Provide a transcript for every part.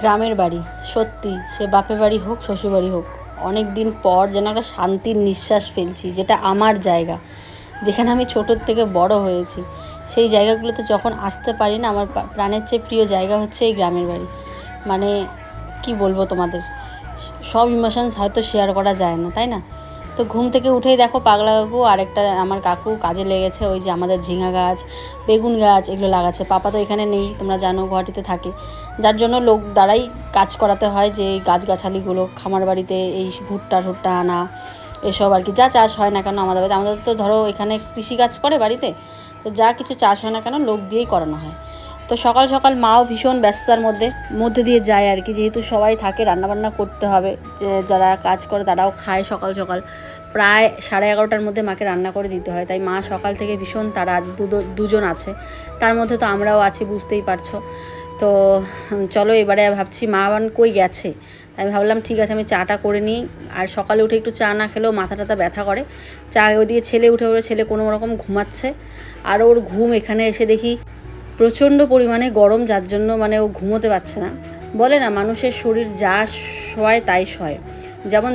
গ্রামের বাড়ি, সত্যি, সে বাপে বাড়ি হোক শ্বশুরবাড়ি হোক অনেক দিন পর যেন একটা শান্তির নিঃশ্বাস ফেলছি, যেটা আমার জায়গা, যেখানে আমি ছোটোর থেকে বড় হয়েছি। সেই জায়গাগুলোতে যখন আসতে পারি না, আমার প্রাণের চেয়ে প্রিয় জায়গা হচ্ছে এই গ্রামের বাড়ি। মানে কি বলব তোমাদের? সব ইমোশনস হয়তো শেয়ার করা যায় না, তাই না? তো ঘুম থেকে উঠেই দেখো পাগলা কাকু আরেকটা আমার কাকু, কাজে লেগেছে ওই যে আমাদের ঝিঙা গাছ, বেগুন গাছ এগুলো লাগাচ্ছে। পাপা তো এখানে নেই, তোমরা জানো গুয়াহাটিতে থাকে। যার জন্য লোক দ্বারাই কাজ করাতে হয় যে এই গাছগাছালিগুলো, খামার বাড়িতে এই ভুট্টা টুট্টা আনা, এসব আর কি। যা চাষ হয় না কেন আমাদের বাড়িতে? আমাদের তো ধরো এখানে কৃষি কাজ করে বাড়িতে, তো যা কিছু চাষ হয় না কেন লোক দিয়েই করানো হয়। তো সকাল সকাল মাও ভীষণ ব্যস্ততার মধ্যে মধ্যে দিয়ে যায় আর কি। যেহেতু সবাই থাকে, রান্নাবান্না করতে হবে যারা কাজ করে তারাও খায় সকাল সকাল। প্রায় সাড়ে এগারোটার মধ্যে মাকে রান্না করে দিতে হয়। তাই মা সকাল থেকে ভীষণ, তারা আজ দুজন আছে। তার মধ্যে তো আমরাও আছি, বুঝতেই পারছ। তো চলো এবারে ভাবছি, মা বান কই গেছে? তাই আমি ভাবলাম, ঠিক আছে, আমি চাটা করে নিই। আর সকালে উঠে একটু চা না খেলেও মাথা টাথা ব্যথা করে। চা ওদিকে ছেলে উঠে ওর ছেলে কোনো রকম ঘুমাচ্ছে। আর ওর ঘুম এখানে এসে দেখি প্রচণ্ড পরিমাণে গরম, যার জন্য মানে ও ঘুমোতে পারছে না। বলে না, মানুষের শরীর যা শোয় তাই সয়। যেমন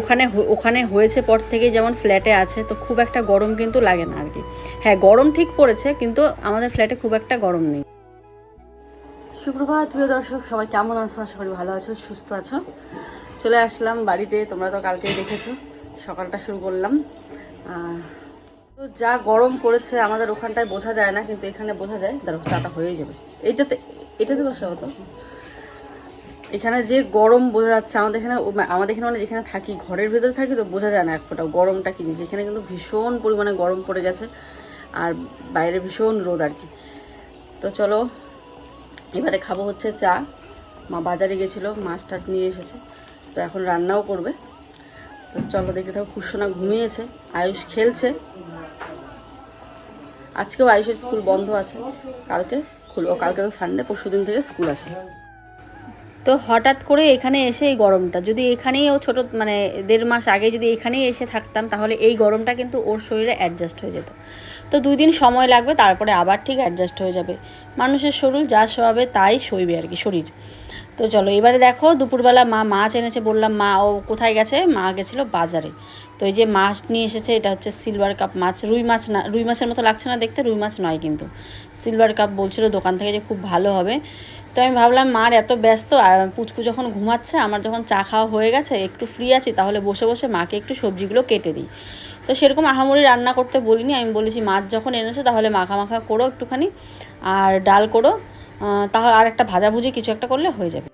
ওখানে ওখানে হয়েছে পর থেকে যেমন ফ্ল্যাটে আছে, তো খুব একটা গরম কিন্তু লাগে না আর কি। হ্যাঁ গরম ঠিক পড়েছে, কিন্তু আমাদের ফ্ল্যাটে খুব একটা গরম নেই। সুপ্রভাত, প্রিয় দর্শক, সবাই কেমন আছো? আশা করি ভালো আছো, সুস্থ আছো। চলে আসলাম বাড়িতে, তোমরা তো কালকেই দেখেছ। সকালটা শুরু করলাম। তো যা গরম করেছে, আমাদের ওখানটায় বোঝা যায় না, কিন্তু এখানে বোঝা যায় তার চাটা হয়েই যাবে। এইটাতে এটাতে বসা হতো এখানে যে গরম বোঝা যাচ্ছে, আমাদের এখানে আমাদের এখানে মানে যেখানে থাকি, ঘরের ভেতরে থাকি, তো বোঝা যায় না এক ফোঁটা গরমটা কি জিনিস। এখানে কিন্তু ভীষণ পরিমাণে গরম পড়ে গেছে, আর বাইরে ভীষণ রোদ আর কি। তো চলো, এবারে খাব হচ্ছে চা। মা বাজারে গেছিল, মাছ টাছ নিয়ে এসেছে, তো এখন রান্নাও করবে। তো চলো দেখে থাকো কুসোনা ঘুমিয়েছে, আয়ুষ খেলছে। আজকেও আয়ুষের স্কুল বন্ধ আছে। কালকে খুলবো। কালকে তো সানডে পরশু দিন থেকে স্কুল আছে। তো হঠাৎ করে এখানে এসে এই গরমটা, যদি এখানেই ও ছোটো মানে দেড় মাস আগে যদি এখানেই এসে থাকতাম, তাহলে এই গরমটা কিন্তু ওর শরীরে অ্যাডজাস্ট হয়ে যেত। তো দুই দিন সময় লাগবে, তারপরে আবার ঠিক অ্যাডজাস্ট হয়ে যাবে। মানুষের শরীর যা সহাবে তাই সইবে আর কি, শরীর। তো চলো, এবারে দেখো, দুপুরবেলা মা মাছ এনেছে, বললাম, মা, ও কোথায় গেছে? মা গেছিল বাজারে। তো এই যে মাছ নিয়ে এসেছে, এটা হচ্ছে সিলভার কাপ মাছ। রুই মাছ না, রুই মাছের মতো লাগছে না দেখতে, রুই মাছ নয় কিন্তু। সিলভার কাপ বলছিল দোকান থেকে যে খুব ভালো হবে। তো আমি ভাবলাম, মার, এত ব্যস্ত পুচকু যখন ঘুমাচ্ছে, আমার যখন চা খাওয়া হয়ে গেছে, একটু ফ্রি আছি, তাহলে বসে বসে মাকে একটু সবজিগুলো কেটে দিই। তো সেরকম আহামরি রান্না করতে বলিনি, আমি বলেছি, মাছ যখন এনেছো, তাহলে মাখা মাখা করো একটুখানি, আর ডাল করো। তাহলে আর একটা ভাজাভুজি কিছু একটা করলে হয়ে যাবে।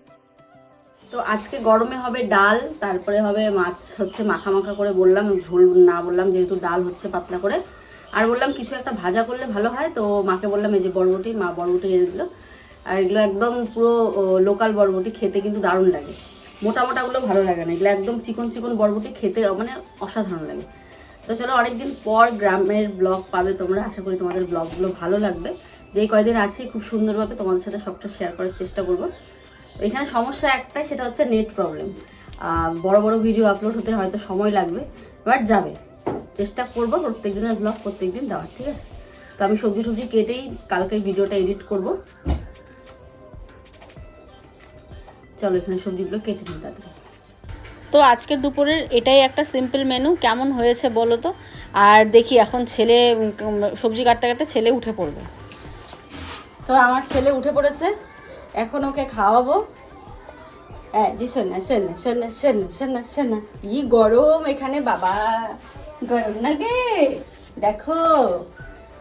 তো আজকে গরমে হবে ডাল, তারপরে হবে মাছ হচ্ছে মাখা মাখা করে বললাম, ঝোল না বললাম, যেহেতু ডাল হচ্ছে পাতলা করে। আর বললাম কিছু একটা ভাজা করলে ভালো হয়, তো মাকে বললাম এই যে বরবটি, মা বরবটি এনে দিল। আর এগুলো একদম পুরো লোকাল বরবটি খেতে কিন্তু দারুণ লাগে। মোটা মোটাগুলো ভালো লাগে না, এগুলো একদম চিকন চিকন বরবটি খেতে মানে অসাধারণ লাগে। তো চলো অনেকদিন পর গ্রামের ব্লগ পাবে তোমরা, আশা করি তোমাদের ব্লগগুলো ভালো লাগবে। যেই কয়দিন আছি, খুব সুন্দরভাবে তোমাদের সাথে সবটা শেয়ার করার চেষ্টা করব। এখানে সমস্যা একটাই সেটা হচ্ছে নেট প্রবলেম বড় বড় ভিডিও আপলোড হতে হয়তো সময় লাগবে বাট যাবে। চেষ্টা করব প্রত্যেক দিনের ব্লগ প্রত্যেক দিন দেওয়ার ঠিক আছে? তো আমি সবজি সবজি কেটেই কালকের ভিডিওটা এডিট করব। চলো এখানে সবজিগুলো কেটে নিই তাড়াতাড়ি। তো আজকের দুপুরের এটাই একটা সিম্পল মেনু কেমন হয়েছে বলো তো? আর দেখি এখন ছেলে সবজি কাটতে কাটতে ছেলে উঠে পড়বে। তো আমার ছেলে উঠে পড়েছে। এখন ওকে খাওয়াবো। হ্যাঁ জি, শোন শোন শোন না, শোন শোন কি গরম এখানে, বাবা। গরম না গে? দেখো,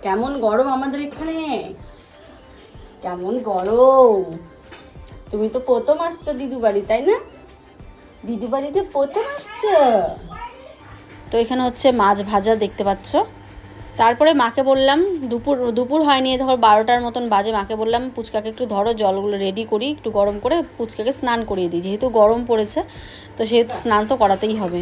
কেমন গরম আমাদের এখানে। কেমন গরম। তুমি তো প্রথম আসছো দিদু বাড়ি, তাই না? দিদু বাড়িতে প্রথম আসছো। তো এখানে হচ্ছে মাছ ভাজা দেখতে পাচ্ছ। তারপরে মাকে বললাম, দুপুর দুপুর হয়নি, ধর বারোটার মতন বাজে। মাকে বললাম, পুচকাকে একটু ধরো, জলগুলো রেডি করি, একটু গরম করে পুচকাকে স্নান করিয়ে দিই। যেহেতু গরম পড়েছে, তো সেহেতু স্নান তো করাতেই হবে।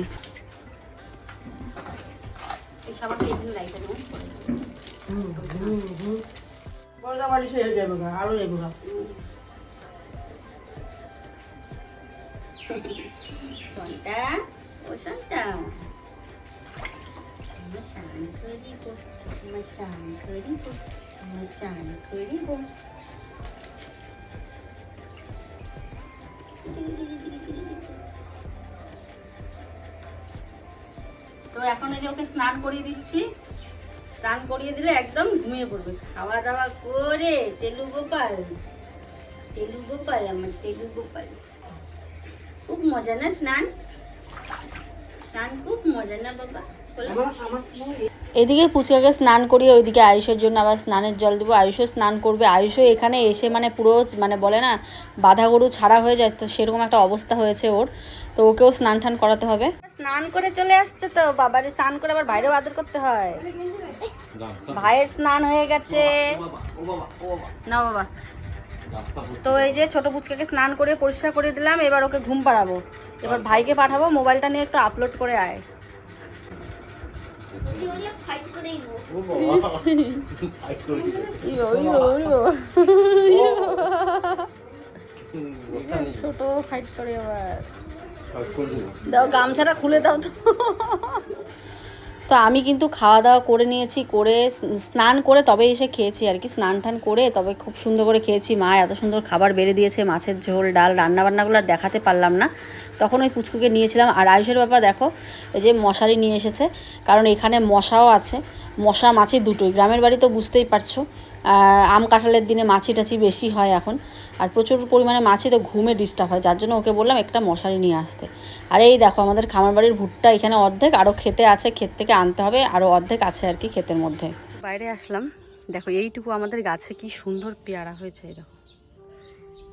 তো এখন এই যে ওকে স্নান করিয়ে দিচ্ছি। স্নান করিয়ে দিলে একদম ঘুমিয়ে পড়বে। খাওয়া দাওয়া করে তেলু গোপাল তেলু গোপাল, আমার তেলু গোপাল। খুব মজা না স্নান? স্নান খুব মজা না বাবা? এদিকে পুচকাকে স্নান করিয়ে ওইদিকে আয়ুষের জন্য আবার স্নানের জল দেবো। আয়ুষও স্নান করবে। আয়ুষও এখানে এসে মানে পুরো মানে বলে না বাধা গরু ছাড়া হয়ে যায়। তো সেরকম একটা অবস্থা হয়েছে ওর। তো ওকেও স্নান টান করাতে হবে। স্নান করে চলে আসছে তো। বাবারে স্নান করে আবার বাইরেও আদর করতে হয়। ভাইয়ের স্নান হয়ে গেছে। না বাবা। তো এই যে ছোট পুচকাকে স্নান করে পরিষ্কার করে দিলাম। এবার ওকে ঘুম পাড়াবো। এবার ভাইকে পাঠাবো। মোবাইলটা নিয়ে একটু আপলোড করে আয়। Fight yo, yo, yo. ছোট ফাইট করে আবার দাও গামছাটা খুলে দাও তো তো আমি কিন্তু খাওয়া দাওয়া করে নিয়েছি, করে স্নান করে তবে এসে খেয়েছি আর কি। স্নান টান করে তবে খুব সুন্দর করে খেয়েছি। মা এত সুন্দর খাবার বেড়ে দিয়েছে, মাছের ঝোল, ডাল, রান্নাবান্নাগুলো দেখাতে পারলাম না। তখন ওই পুচকুকে নিয়েছিলাম। আর আয়ুষের ব্যাপার দেখো, এই যে মশারি নিয়ে এসেছে, কারণ এখানে মশাও আছে। মশা, মাছি দুটোই। গ্রামের বাড়ি তো বুঝতেই পারছ। আম কাঁঠালের দিনে মাছি টাছি বেশি হয় এখন। আর প্রচুর পরিমাণে মাছি তো ঘুমে ডিস্টার্ব হয়, যার জন্য ওকে বললাম একটা মশারি নিয়ে আসতে। আর এই দেখো, আমাদের খামার বাড়ির ভুট্টা এখানে অর্ধেক আরও খেতে আছে, ক্ষেত থেকে আনতে হবে আরও অর্ধেক আছে আর কি ক্ষেতের মধ্যে। বাইরে আসলাম, দেখো এইটুকু আমাদের গাছে কি সুন্দর পেয়ারা হয়েছে দেখো।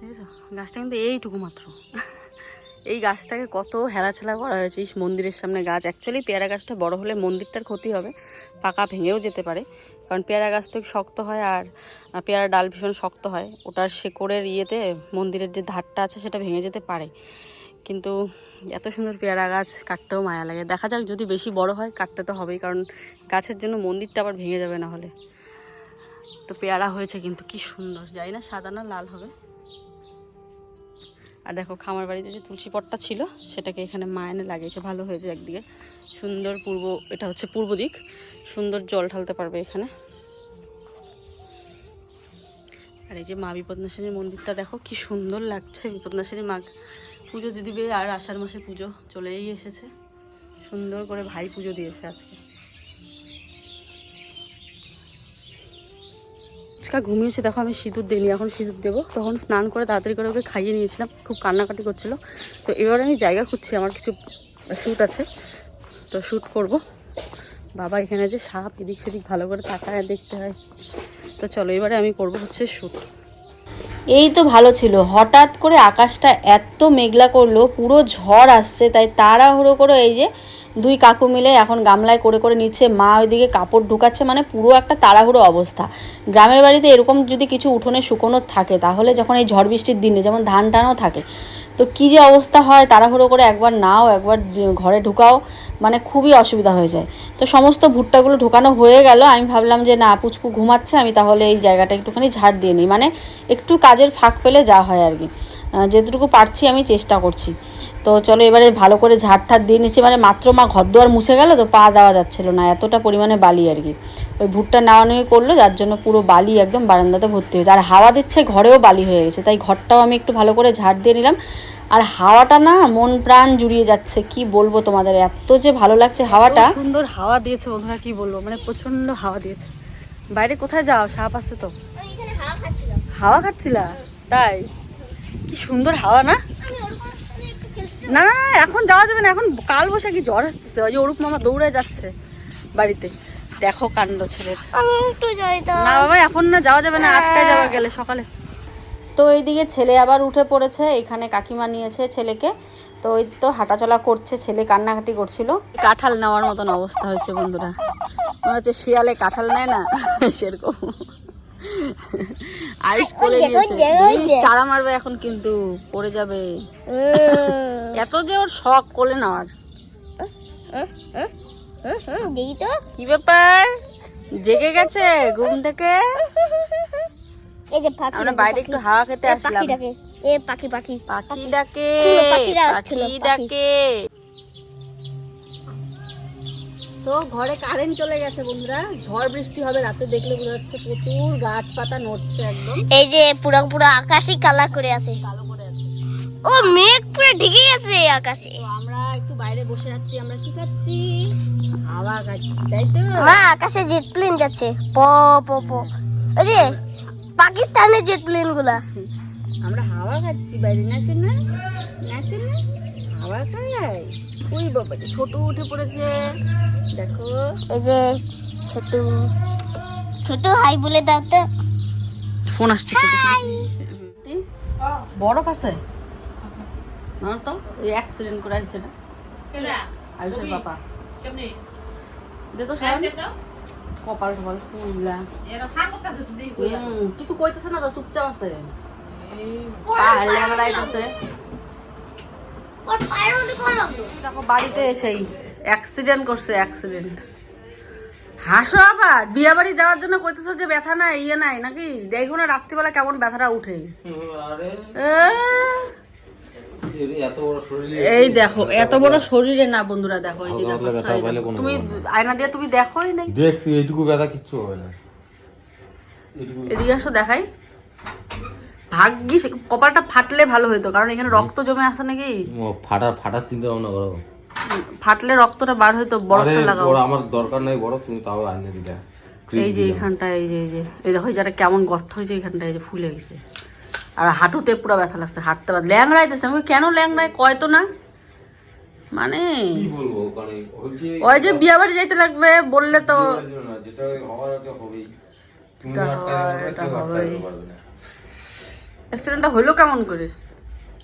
দেখেছ? গাছটা কিন্তু এইটুকু মাত্র। এই গাছটাকে কত হেলাছেলা করা হয়েছে মন্দিরের সামনে গাছ। অ্যাকচুয়ালি পেয়ারা গাছটা বড় হলে মন্দিরটার ক্ষতি হবে, পাকা ভেঙেও যেতে পারে। কারণ পেয়ারা গাছ তো শক্ত হয় আর পেয়ারা ডাল ভীষণ শক্ত হয়। ওটার শেকড়ের ইয়েতে মন্দিরের যে ধারটা আছে সেটা ভেঙে যেতে পারে। কিন্তু এত সুন্দর পেয়ারা গাছ কাটতেও মায়া লাগে। দেখা যাক যদি বেশি বড় হয়, কাটতে তো হবেই। কারণ গাছের জন্য মন্দিরটা আবার ভেঙে যাবে না হলে। তো পেয়ারা হয়েছে কিন্তু কি সুন্দর। যাই না, সাদা না লাল হবে। আর দেখো খামার বাড়িতে যে তুলসী পটটা ছিল, সেটাকে এখানে মা এনে লাগিয়েছে। ভালো হয়েছে একদিকে। সুন্দর পূর্ব, এটা হচ্ছে পূর্ব দিক। সুন্দর জল ঢালতে পারবে এখানে। আর এই যে মা বিপদনাশিনীর মন্দিরটা দেখো, কি সুন্দর লাগছে বিপদনাশিনী মা। পুজো দিদিবে আর আষাঢ় মাসে পুজো চলেই এসেছে। সুন্দর করে ভাই পুজো দিয়েছে আজকে। ফুচকা ঘুমিয়েছে দেখো আমি সিঁদুর দিইনি, এখন সিঁদুর দেবো। তখন স্নান করে তাড়াতাড়ি করে ওকে খাইয়ে নিয়েছিলাম, খুব কান্নাকাটি করছিল। তো এবার আমি জায়গা খুঁজছি, আমার কিছু শ্যুট আছে। তো শ্যুট করব। বাবা এখানে যে সাপ, এদিক সেদিক ভালো করে তাকায়, দেখতে হয়। তো চলো, এবারে আমি করব হচ্ছে শ্যুট এই তো ভালো ছিল, হঠাৎ করে আকাশটা এত মেঘলা করল, পুরো ঝড় আসছে, তাই তাড়াহুড়ো করে এই যে দুই কাকু মিলে এখন গামলায় করে করে নিচ্ছে, মা ওইদিকে কাপড় ঢুকাচ্ছে মানে পুরো একটা তাড়াহুড়ো অবস্থা। গ্রামের বাড়িতে এরকম যদি কিছু উঠোনে শুকনো থাকে, তাহলে যখন এই ঝড় বৃষ্টির দিনে যেমন ধান টানও থাকে, তো কী যে অবস্থা হয়, তাড়াহুড়ো করে একবার নাও, একবার ঘরে ঢুকাও মানে খুবই অসুবিধা হয়ে যায়। তো সমস্ত ভুট্টাগুলো ঢোকানো হয়ে গেল, আমি ভাবলাম যে না, পুচকু ঘুমাচ্ছে, আমি তাহলে এই জায়গাটা একটুখানি ঝাড় দিয়ে নিই। মানে একটু কাজের ফাঁক পেলে যা হয় আর কি। যেটুকু পারছি আমি চেষ্টা করছি। তো চলো এবারে ভালো করে ঝাড় ঠাড় দিয়ে নিচ্ছি। মানে মাত্র মা ঘর দুয়ার মুছে গেল তো পা দেওয়া যাচ্ছিল না। এতটা পরিমাণে বালি আর কি। ওই ভুট্টা নেওয়া নেওয়া করল যার জন্য পুরো বালি একদম বারান্দাতে ভর্তি হয়েছে। আর হাওয়া দিচ্ছে ঘরেও বালি হয়ে গেছে। তাই ঘরটাও আমি একটু ভালো করে ঝাড় দিয়ে নিলাম। আর হাওয়াটা না মন প্রাণ জুড়িয়ে যাচ্ছে। কি বলব তোমাদের এত যে ভালো লাগছে হাওয়াটা। সুন্দর হাওয়া দিয়েছে বন্ধুরা কি বলব? মানে প্রচণ্ড হাওয়া দিয়েছে। বাইরে কোথায় যাও? সাপ আসছে তো। হাওয়া খাচ্ছিলাম হাওয়া খাচ্ছিলা? তাই? কি সুন্দর হাওয়া না আমি ওর ওখানে একটু খেলতে না না এখন যাওয়া যাবে না এখন কাল বৈশাখী জ্বর আসতেছে? ওই যে অরূপ মামা দৌড়ে যাচ্ছে বাড়িতে। দেখো কাণ্ড ছেলের না বাবা এখন না যাওয়া যাবে না আটকায় যাওয়া গেলে সকালে। তো এইদিকে ছেলে আবার উঠে পড়েছে এখানে কাকিমা নিয়েছে ছেলেকে। তো ওই তো হাঁটাচলা করছে ছেলে কান্নাকাটি করছিল। কাঁঠাল নেওয়ার মতন অবস্থা হয়েছে বন্ধুরা। মনে হচ্ছে শিয়ালে কাঁঠাল নেয় না সেরকম। আইস করে নিয়েছে চারা মারবে এখন কিন্তু পড়ে যাবে। এত যে ওর শখ কোলে নেওয়ার। দেখি তো। কি ব্যাপার? জেগে গেছে ঘুম থেকে? এই যে পাখি আমরা বাইরে একটু হাওয়া খেতে আসলাম। পাখি ডাকে। এ পাখি পাখি। পাখি ডাকে পাখি। ডাকে। তো ঘরে কারেন্ট চলে গেছে বন্ধুরা। ঝড় বৃষ্টি হবে রাতে দেখলে বোঝা যাচ্ছে প্রচুর গাছপাতা নড়ছে একদম। এই যে পুরো পুরো আকাশই কালা করে আছে। কালো করে আছে। ও মেঘ পুরো ঢেকে গেছে আকাশে। আমরা একটু বাইরে বসে আছি আমরা কি খাচ্ছি? হাওয়া খাচ্ছি তাই তো? মা আকাশে জেট প্লেন যাচ্ছে। প প প। ওই যে পাকিস্তানের জেট প্লেনগুলা। আমরা হাওয়া খাচ্ছি বাইরে না শোনা না শোনা ওই বাবা ছোট উঠে পড়েছে। দেখো। এই যে ছোট। ছোট হাই বলে দাও তো। ফোন আসছে বরফ আছে? না তো ওই অ্যাক্সিডেন্ট করে আসছে না। আয়ুষের বাবা। দে তো সব কপাল টপাল ফুললা। কিছু কইতেছে না তো চুপচাপ আছে। পাহাড় ওর পায়ের মধ্যে করো দেখো বাড়িতে এসেই অ্যাক্সিডেন্ট করছে অ্যাক্সিডেন্ট হাসো আবার বিয়ে বাড়ি যাওয়ার জন্য কইতেছো যে ব্যথা নাই ইয়ে নাই নাকি? দেখো না রাত্রিবেলা কেমন ব্যথাটা উঠে। আরে। এ, এর এত বড় শরীরে। এই দেখো এত বড় শরীরে না বন্ধুরা দেখো এই যে দেখো। কোনো তুমি আয়না দিয়ে তুমি দেখোই নাই। দেখছি এইটুকু ব্যথা কিচ্ছু হবে না। এদিকে আসো দেখাই। ভাগ্যিস কপালটা ফাটলে ভালো হতো কারণ এখানে রক্ত জমে আসে নাকি? ফাটা ফাটার চিন্তা ভাবনা করো। ফাটলে রক্তটা বার হইতো আরে বরফটা লাগাও আমার দরকার নাই বড় তুমি তাও আইনে দিলে। এই যে এইখানটা এই যে এই যে এই দেখো এই যে একটা কেমন গর্ত হয়েছে এইখানটা এই যে ফুলে গেছে। আর হাঁটুতে পুরো ব্যথা লাগছে হাঁটতে পার ল্যাংড়াইতেছে আমি কেন ল্যাংড়ায়? কয় তো না? মানে কি বলব মানে ওই যে বিয়া বাড়ি যাইতে লাগবে বললে তো যেটা হওয়ার হবেই। তুমি আটকালে এটা হবেই। অ্যাক্সিডেন্টটা হইল কেমন করে?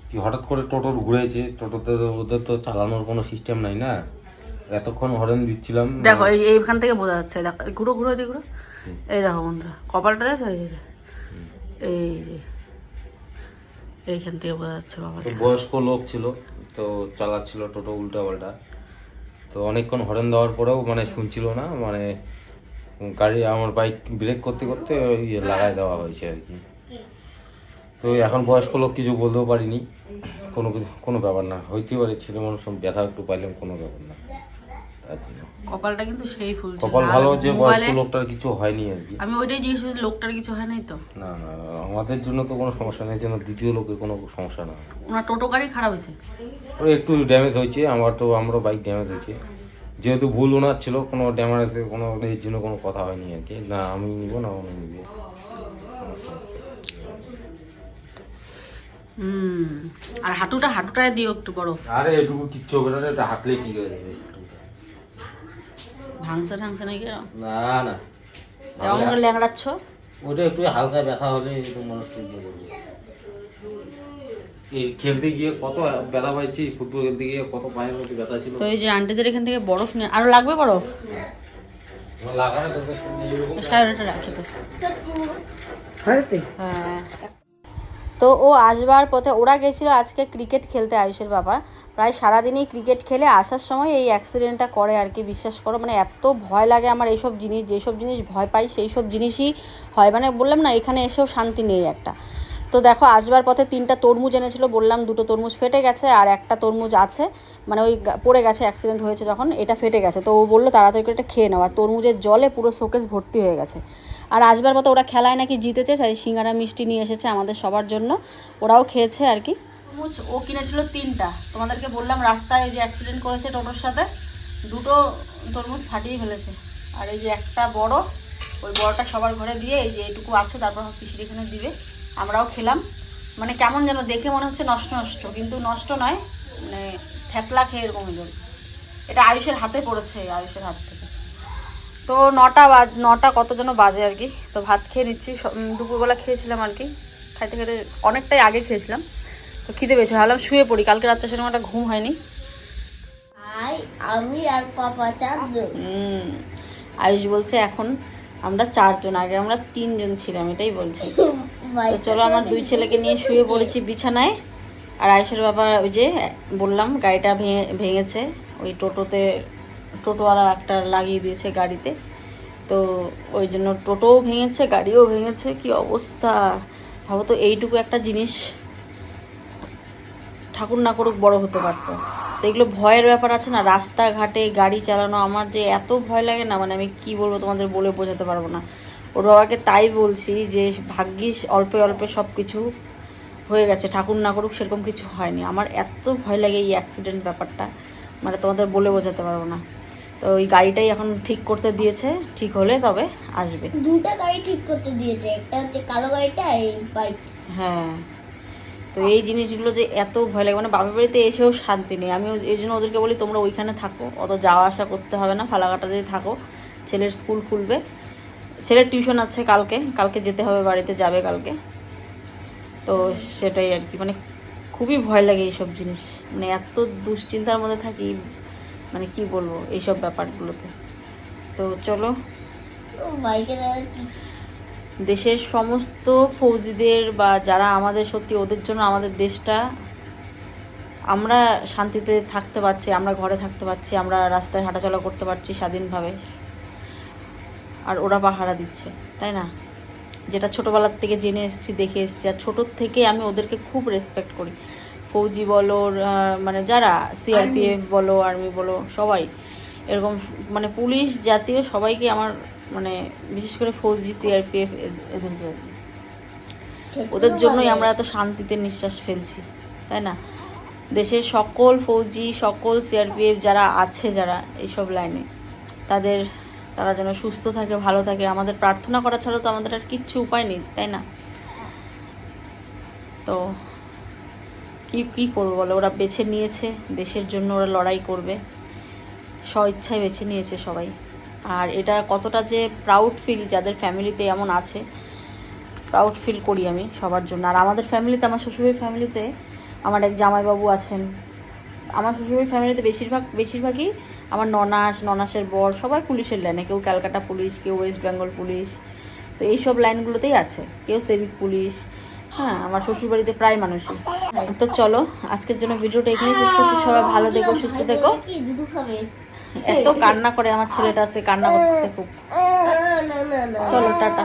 কি হঠাৎ করে টোটো ঘুরেছে? টোটোতে ওদের তো চালানোর কোনো সিস্টেম নাই না? এতক্ষণ হরেন দিচ্ছিলাম। দেখো এই এইখান থেকে বোঝা যাচ্ছে। দেখো ঘুরো ঘুরো দিয়ে ঘুরো। এই দেখো বন্ধুরা কপালটা দেখো এই এই যে। এইখান থেকে বোঝা যাচ্ছে বাবা বয়স্ক লোক ছিল তো চালাচ্ছিল টোটো উল্টা পাল্টা তো অনেকক্ষণ হরেন দেওয়ার পরেও মানে শুনছিল না মানে গাড়ি আমার বাইক ব্রেক করতে করতে ওই ইয়ে লাগাই দেওয়া হয়েছে আর কি। তো এখন বয়স্ক লোক কিছু বলতেও পারিনি। কোনো কিছু কোনো ব্যাপার না। হইতেই পারে ছেলে মানুষ ব্যথা একটু পাইলাম কোনো ব্যাপার না। কপালটা কিন্তু সেই ফুল কপাল ভালো যে বয়স্ক লোকটার কিছু হয়নি আর কি। আমি ওইটাই জিজ্ঞেস করছি লোকটার কিছু হয় নাই তো? না না আমাদের জন্য তো কোনো সমস্যা নেই যেন দ্বিতীয় লোকের কোনো সমস্যা না। ওনার টোটো গাড়ি খারাপ হয়েছে? ওই একটু ড্যামেজ হয়েছে আমার তো আমারও বাইক ড্যামেজ হয়েছে। যেহেতু ভুল ওনার ছিল কোনো ড্যামেজ কোনো এর জন্য কোনো কথা হয়নি আর কি। না আমি নিব না উনি নিবে। হুম। আর হাঁটুটা হাঁটুটায় দিও একটু বড় আরে এটুকু কিচ্ছু হবে না এটা হাতলেই ঠিক হয়ে যাবে। ভাঙছে ঠাংছে নাকি না না। কেমন করে ল্যাংড়াচ্ছ ওটা একটু হালকা ব্যথা হলে একটু মানুষ ঠিক হয়ে এই খেলতে গিয়ে কত ব্যথা পাইছি ফুটবল খেলতে গিয়ে কত পায়ের মধ্যে ব্যথা ছিল। তো এই যে আন্টিদের এখান থেকে বরফ নিয়ে আরও লাগবে বরফ? লাগানো দরকার ছিল এরকম সায়নটা রাখি তো। হ্যাঁ। তো ও আসবার পথে, ওরা গেছিল আজকে ক্রিকেট খেলতে আয়ুষের বাবা। প্রায় সারাদিনই ক্রিকেট খেলে আসার সময় এই অ্যাক্সিডেন্টটা করে আর কি, বিশ্বাস করো। মানে এত ভয় লাগে আমার এইসব জিনিস, যেসব জিনিস ভয় পাই সেই সব জিনিসই হয়। মানে বললাম না, এখানে এসেও শান্তি নেই একটা। তো দেখো, আসবার পথে তিনটা তরমুজ এনেছিল, বললাম দুটো তরমুজ ফেটে গেছে আর একটা তরমুজ আছে। মানে ওই পড়ে গেছে অ্যাক্সিডেন্ট হয়েছে যখন, এটা ফেটে গেছে। তো ও বলল, তাড়াতাড়ি করে এটা খেয়ে নাও। আর তরমুজের জলে পুরো শোকেস ভর্তি হয়ে গেছে। আর আসবার পথে ওরা খেলায় নাকি জিতেছে তাই সিঙ্গারা মিষ্টি নিয়ে এসেছে আমাদের সবার জন্য। ওরাও খেয়েছে আর কি। তরমুজ ও কিনেছিল তিনটা। তোমাদেরকে বললাম, রাস্তায় ওই যে অ্যাক্সিডেন্ট করেছে টোটোর সাথে, দুটো তরমুজ ফাটিয়ে ফেলেছে। আর এই যে একটা বড়, ওই বড়টা সবার ঘরে দিয়ে এই যে এইটুকু আছে, তারপর পিসির এখানে দিবে। আমরাও খেলাম। মানে কেমন যেন দেখে মনে হচ্ছে নষ্ট নষ্ট কিন্তু নষ্ট নয় মানে থ্যাতলা খেয়ে এরকম হয়ে যাবে। এটা আয়ুষের হাতে পড়েছে আয়ুষের হাত থেকে। তো নটা বাজ নটা কত যেন বাজে আর কি। তো ভাত খেয়ে নিচ্ছি দুপুরবেলা খেয়েছিলাম আর কি। খাইতে খেতে অনেকটাই আগে খেয়েছিলাম। তো খিদে পেয়েছে ভাবলাম শুয়ে পড়ি। কালকে রাত্রে সেরকম একটা ঘুম হয়নি। আমি আর পাপা চারজন। হুম আয়ুষ বলছে এখন আমরা চারজন আগে আমরা তিনজন ছিলাম এটাই বলছি। তো চলো আমার দুই ছেলেকে নিয়ে শুয়ে পড়েছি বিছানায়। আর আয়ুষের বাবা ওই যে বললাম গাড়িটা ভেঙে ভেঙেছে। ওই টোটোতে টোটোওয়ালা একটা লাগিয়ে দিয়েছে গাড়িতে। তো ওই জন্য টোটোও ভেঙেছে গাড়িও ভেঙেছে কি অবস্থা? ভাবো তো এইটুকু একটা জিনিস। ঠাকুর না করুক বড় হতে পারতো। তো এগুলো ভয়ের ব্যাপার আছে না রাস্তাঘাটে গাড়ি চালানো আমার যে এত ভয় লাগে না মানে আমি কি বলব তোমাদের বলে বোঝাতে পারব না। ওর বাবাকে তাই বলছি যে ভাগ্যিস অল্পে অল্পে সব কিছু হয়ে গেছে ঠাকুর না করুক সেরকম কিছু হয়নি। আমার এত ভয় লাগে এই অ্যাক্সিডেন্ট ব্যাপারটা মানে তোমাদের বলে বোঝাতে পারব না। তো ওই গাড়িটাই এখন ঠিক করতে দিয়েছে ঠিক হলে তবে আসবে। দুটা গাড়ি ঠিক করতে দিয়েছে একটা হচ্ছে কালো গাড়িটা এই বাইক হ্যাঁ। তো এই জিনিসগুলো যে এত ভয় লাগে। মানে বাপের বাড়িতে এসেও শান্তি নেই। আমি এই জন্য ওদেরকে বলি, তোমরা ওইখানে থাকো। অত যাওয়া আসা করতে হবে না। ফালাকাটাতেই থাকো। ছেলের স্কুল খুলবে। ছেলের টিউশন আছে কালকে। কালকে যেতে হবে, বাড়িতে যাবে কালকে। তো সেটাই আর কি। মানে খুবই ভয় লাগে এইসব জিনিস। মানে এত দুশ্চিন্তার মধ্যে থাকি মানে কি বলব, এইসব ব্যাপারগুলোতে। তো চলো। বাইকে দেশের সমস্ত ফৌজিদের বা যারা আমাদের সত্যি ওদের জন্য আমাদের দেশটা আমরা শান্তিতে থাকতে পারছি আমরা ঘরে থাকতে পারছি আমরা রাস্তায় হাঁটাচলা করতে পারছি স্বাধীনভাবে। আর ওরা পাহারা দিচ্ছে তাই না? যেটা ছোটোবেলার থেকে জেনে এসেছি দেখে এসেছি। আর ছোটোর থেকে আমি ওদেরকে খুব রেসপেক্ট করি। ফৌজি বলো মানে যারা সিআরপিএফ বলো আর্মি বলো সবাই। এরকম মানে পুলিশ জাতীয় সবাইকে আমার মানে বিশেষ করে ফৌজি সিআরপিএফ এদেরকে। ওদের জন্যই আমরা এত শান্তিতে নিঃশ্বাস ফেলছি তাই না? দেশের সকল ফৌজি সকল সিআরপিএফ যারা আছে যারা এইসব লাইনে তাদের তারা যেন সুস্থ থাকে ভালো থাকে আমাদের প্রার্থনা করা ছাড়া তো আমাদের আর কিচ্ছু উপায় নেই তাই না? তো কি কি করব বলো? ওরা বেছে নিয়েছে দেশের জন্য ওরা লড়াই করবে। স্ব ইচ্ছায় বেছে নিয়েছে সবাই। আর এটা কতটা যে প্রাউড ফিল যাদের ফ্যামিলিতে এমন আছে প্রাউড ফিল করি আমি সবার জন্য। আর আমাদের ফ্যামিলিতে আমার শ্বশুরের ফ্যামিলিতে আমার এক জামাইবাবু আছেন। আমার শ্বশুরের ফ্যামিলিতে বেশিরভাগ, বেশিরভাগই আমার ননাস, ননাসের বর সবাই পুলিশের লাইনে কেউ ক্যালকাটা পুলিশ, কেউ ওয়েস্ট বেঙ্গল পুলিশ। তো এইসব লাইনগুলোতেই আছে। কেউ সেভিক পুলিশ। হ্যাঁ আমার শ্বশুরবাড়িতে প্রায় মানুষই। তো চলো, আজকের জন্য ভিডিওটা এখানেই সবাই ভালো দেখো সুস্থ থেকো। এত কান্না করে আমার ছেলেটা সে কান্না করতেছে খুব। চলো টাটা।